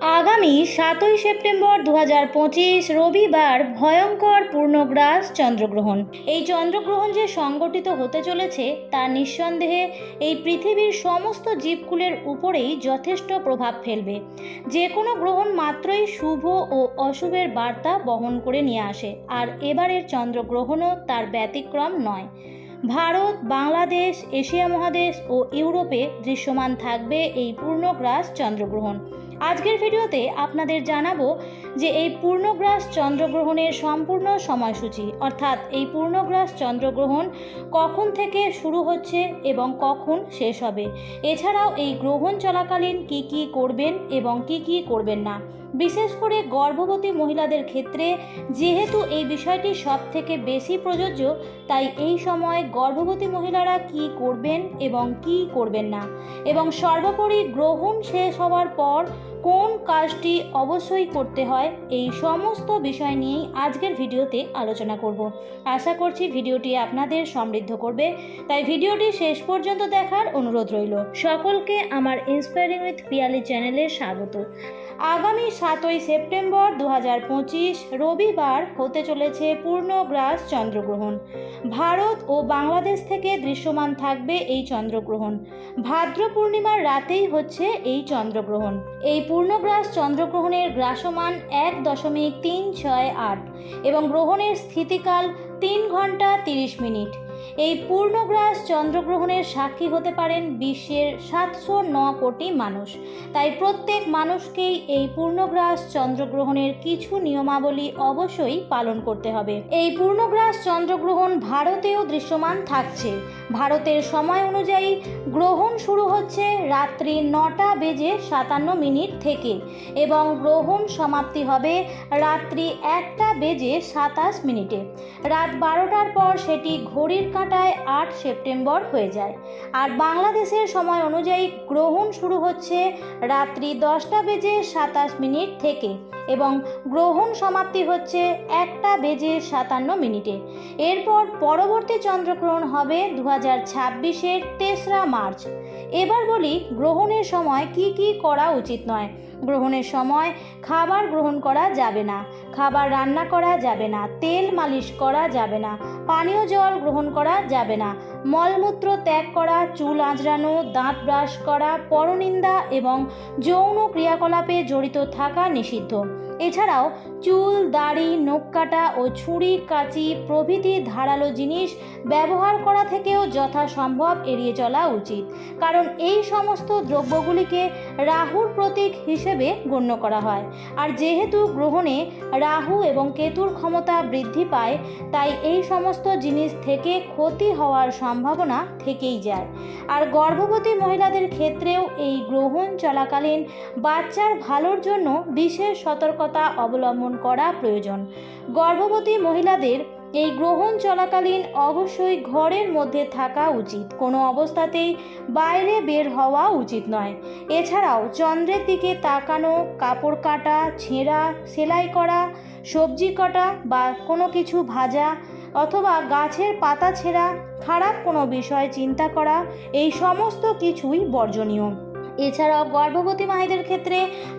আগামী সাতই সেপ্টেম্বর দু হাজার পঁচিশ রবিবার ভয়ঙ্কর পূর্ণগ্রাস চন্দ্রগ্রহণ। এই চন্দ্রগ্রহণ যে সংগঠিত হতে চলেছে তা নিঃসন্দেহে এই পৃথিবীর সমস্ত জীবকুলের উপরেই যথেষ্ট প্রভাব ফেলবে। যে কোনো গ্রহণ মাত্রই শুভ ও অশুভের বার্তা বহন করে নিয়ে আসে, আর এবারের চন্দ্রগ্রহণও তার ব্যতিক্রম নয়। ভারত, বাংলাদেশ, এশিয়া মহাদেশ ও ইউরোপে দৃশ্যমান থাকবে এই পূর্ণগ্রাস চন্দ্রগ্রহণ। আজকের ভিডিওতে আপনাদের জানাব যে এই পূর্ণগ্রাস চন্দ্রগ্রহণের সম্পূর্ণ সময়সূচি, অর্থাৎ এই পূর্ণগ্রাস চন্দ্রগ্রহণ কখন থেকে শুরু হচ্ছে এবং কখন শেষ হবে? এছাড়াও এই গ্রহণ চলাকালীন কি কি করবেন এবং কি কি করবেন না? বিশেষ করে গর্ভবতী মহিলাদের ক্ষেত্রে যেহেতু এই বিষয়টি সব থেকে বেশি প্রযোজ্য, তাই এই সময় গর্ভবতী মহিলারা কি করবেন এবং কি করবেন না? এবং সর্বোপরি গ্রহণ শেষ হওয়ার পর কোন কাজটি অবশ্যই করতে হয়, এই সমস্ত বিষয় নিয়েই আজকের ভিডিওতে আলোচনা করব। আশা করছি ভিডিওটি আপনাদের সমৃদ্ধ করবে। তাই ভিডিওটি শেষ পর্যন্ত দেখার অনুরোধ রইল। সকলকে আমার ইন্সপায়ারিং উইথ পিয়ালি চ্যানেলে স্বাগত। আগামী সাতই সেপ্টেম্বর দু রবিবার হতে চলেছে পূর্ণগ্রাস চন্দ্রগ্রহণ। ভারত ও বাংলাদেশ থেকে দৃশ্যমান থাকবে এই চন্দ্রগ্রহণ। ভাদ্র পূর্ণিমার রাতেই হচ্ছে এই চন্দ্রগ্রহণ। এই পূর্ণগ্রাস চন্দ্রগ্রহণের গ্রাসমান এক দশমিক তিন ছয় আট এবং গ্রহণের স্থিতিকাল তিন ঘণ্টা তিরিশ মিনিট। এই পূর্ণগ্রাস চন্দ্রগ্রহণের সাক্ষী হতে পারেন বিশ্বের সাতশো ন কোটি মানুষ। তাই প্রত্যেক মানুষকেই এই পূর্ণগ্রাস চন্দ্রগ্রহণের কিছু নিয়মাবলী অবশ্যই পালন করতে হবে। এই পূর্ণগ্রাস চন্দ্রগ্রহণ ভারতেও দৃশ্যমান থাকছে। ভারতের সময় অনুযায়ী গ্রহণ শুরু হচ্ছে রাত্রি নটা বেজে সাতান্ন মিনিট থেকে এবং গ্রহণ সমাপ্তি হবে রাত্রি একটা বেজে সাতাশ মিনিটে। রাত বারোটার পর সেটি ঘড়ির কাঁটায় আট সেপ্টেম্বর হয়ে যায়। আর বাংলাদেশের সময় অনুযায়ী গ্রহণ শুরু হচ্ছে রাত্রি দশটা বেজে সাতাশ মিনিট থেকে এবং গ্রহণ সমাপ্তি হচ্ছে একটা বেজে সাতান্ন মিনিটে। এরপর পরবর্তী চন্দ্রগ্রহণ হবে দু হাজার ছাব্বিশের তেসরা মার্চ। এবার বলি গ্রহণের সময় কি কি করা উচিত নয়। গ্রহণের সময় খাবার গ্রহণ করা যাবে না। খাবার রান্না করা যাবে না। তেল মালিশ করা যাবে না। পানীয় জল গ্রহণ করা যাবে না। মলমূত্র ত্যাগ করা, চুল আঁচড়ানো, দাঁত ব্রাশ করা, পরনিন্দা এবং যৌন ক্রিয়াকলাপে জড়িত থাকা নিষিদ্ধ। এছাড়াও চুল, দাড়ি, নখ কাটা ও ছুরি কাঁচি প্রভৃতি ধারালো জিনিস ব্যবহার করা থেকেও যথাসম্ভব এড়িয়ে চলা উচিত। কারণ এই সমস্ত দ্রব্যগুলিকে রাহুর প্রতীক হিসেবে গণ্য করা হয়। আর যেহেতু গ্রহণে রাহু এবং কেতুর ক্ষমতা বৃদ্ধি পায়, তাই এই সমস্ত জিনিস থেকে ক্ষতি হওয়ার সম্ভাবনা থেকেই যায়। আর গর্ভবতী মহিলাদের ক্ষেত্রেও এই গ্রহণ চলাকালীন বাচ্চার ভালোর জন্য বিশেষ সতর্কতা অবলম্বন করা প্রয়োজন। গর্ভবতী মহিলাদের এই গ্রহণ চলাকালীন অবশ্যই ঘরের মধ্যে থাকা উচিত। কোনো অবস্থাতেই বাইরে বের হওয়া উচিত নয়। এছাড়াও চন্দ্রের দিকে তাকানো, কাপড় কাটা, ছেঁড়া, সেলাই করা, সবজি কাটা বা কোনো কিছু ভাজা অথবা গাছের পাতা ছেঁড়া খারাপ কোনো বিষয় চিন্তা করা, এই সমস্ত কিছুই বর্জনীয়। এছাড়াও গর্ভবতী মায়েদের ক্ষেত্রে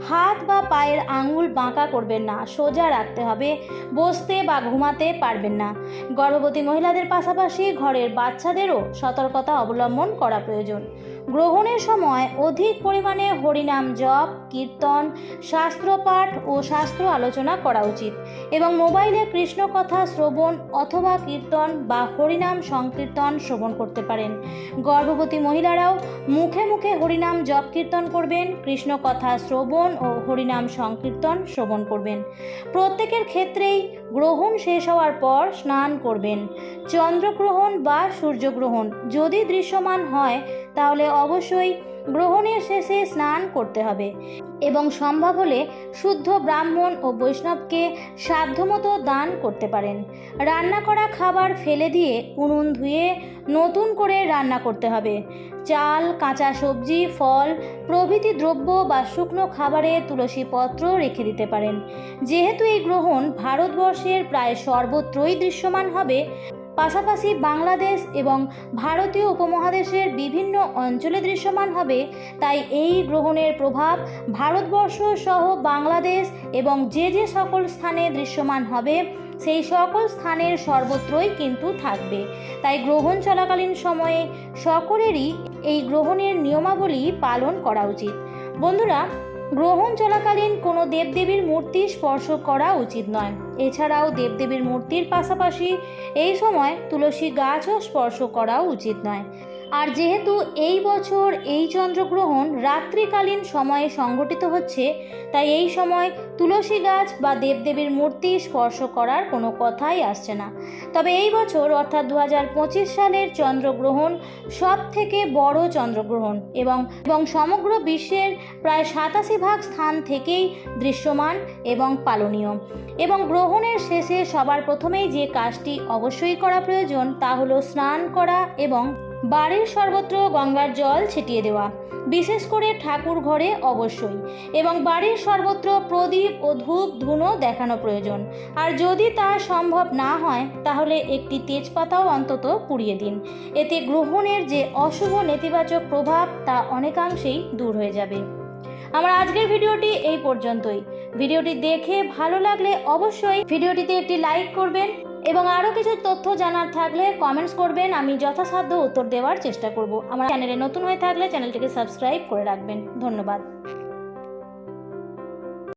হাত বা পায়ের আঙুল বাঁকা করবেন না, সোজা রাখতে হবে, বসতে বা ঘুমাতে পারবেন না। গর্ভবতী মহিলাদের পাশাপাশি ঘরের বাচ্চাদেরও সতর্কতা অবলম্বন করা প্রয়োজন। গ্রহণের সময় অধিক পরিমাণে হরিনাম জপ, কীর্তন, শাস্ত্রপাঠ ও শাস্ত্র আলোচনা করা উচিত এবং মোবাইলে কৃষ্ণ কথা শ্রবণ অথবা কীর্তন বা হরিনাম সংকীর্তন শ্রবণ করতে পারেন। গর্ভবতী মহিলারাও মুখে মুখে হরিনাম জপ কীর্তন করবেন কৃষ্ণ কথা শ্রবণ ও হরিনাম সংকীর্তন শ্রবণ করবেন। প্রত্যেকের ক্ষেত্রেই গ্রহণ শেষ হওয়ার পর স্নান করবেন। চন্দ্রগ্রহণ বা সূর্যগ্রহণ যদি দৃশ্যমান হয় তাহলে অবশ্যই গ্রহণের শেষে স্নান করতে হবে। এবং সম্ভব হলে শুদ্ধ ব্রাহ্মণ ও বৈষ্ণবকে সাধ্যমতো দান করতে পারেন। রান্না করা খাবার ফেলে দিয়ে উনুন ধুয়ে নতুন করে রান্না করতে হবে। চাল, কাঁচা সবজি, ফল, প্রভৃতি দ্রব্য বা শুকনো খাবারে তুলসী পত্র রেখে দিতে পারেন। যেহেতু এই গ্রহণ ভারতবর্ষের প্রায় সর্বত্রই দৃশ্যমান হবে পাশাপাশি বাংলাদেশ এবং ভারতীয় উপমহাদেশের বিভিন্ন অঞ্চলে দৃশ্যমান হবে। তাই এই গ্রহণের প্রভাব ভারতবর্ষ সহ বাংলাদেশ এবং যে যে সকল স্থানে দৃশ্যমান হবে, সেই সকল স্থানের সর্বত্রই কিন্তু থাকবে। তাই গ্রহণ চলাকালীন সময়ে সকলেরই এই গ্রহণের নিয়মাবলী পালন করা উচিত। বন্ধুরা গ্রহণ চলাকালীন কোনো দেবদেবীর মূর্তি স্পর্শ করা উচিত নয়। এছাড়াও দেবদেবীর মূর্তির পাশাপাশি এই সময় তুলসী গাছও স্পর্শ করাও উচিত নয়। আর যেহেতু এই বছর এই চন্দ্রগ্রহণ রাত্রিকালীন সময়ে সংঘটিত হচ্ছে, তাই এই সময় তুলসী গাছ বা দেবদেবীর মূর্তি স্পর্শ করার কোনো কথাই আসছে না। তবে এই বছর, অর্থাৎ দু হাজার পঁচিশ সালের চন্দ্রগ্রহণ সব থেকে বড় চন্দ্রগ্রহণ এবং এবং সমগ্র বিশ্বের প্রায় সাতাশি ভাগ স্থান থেকেই দৃশ্যমান এবং পালনীয়। এবং গ্রহণের শেষে সবার প্রথমেই যে কাজটি অবশ্যই করা প্রয়োজন তা হলো স্নান করা এবং বাড়ির সর্বত্র গঙ্গার জল ছিটিয়ে দেওয়া, বিশেষ করে ঠাকুর ঘরে অবশ্যই। এবং বাড়ির সর্বত্র প্রদীপ ও ধূপ ধুনো দেখানো প্রয়োজন। আর যদি তা সম্ভব না হয়, তাহলে একটি তেজপাতাও অন্তত পুড়িয়ে দিন। এতে গ্রহণের যে অশুভ নেতিবাচক প্রভাব, তা অনেকাংশেই দূর হয়ে যাবে। আমার আজকের ভিডিওটি এই পর্যন্তই। ভিডিওটি দেখে ভালো লাগলে অবশ্যই ভিডিওটিতে একটি লাইক করবেন। এবং আরও কিছু তথ্য জানার থাকলে কমেন্টস করবেন। আমি যথাসাধ্য উত্তর দেওয়ার চেষ্টা করব। আমার চ্যানেলে নতুন হয়ে থাকলে চ্যানেলটিকে সাবস্ক্রাইব করে রাখবেন। ধন্যবাদ।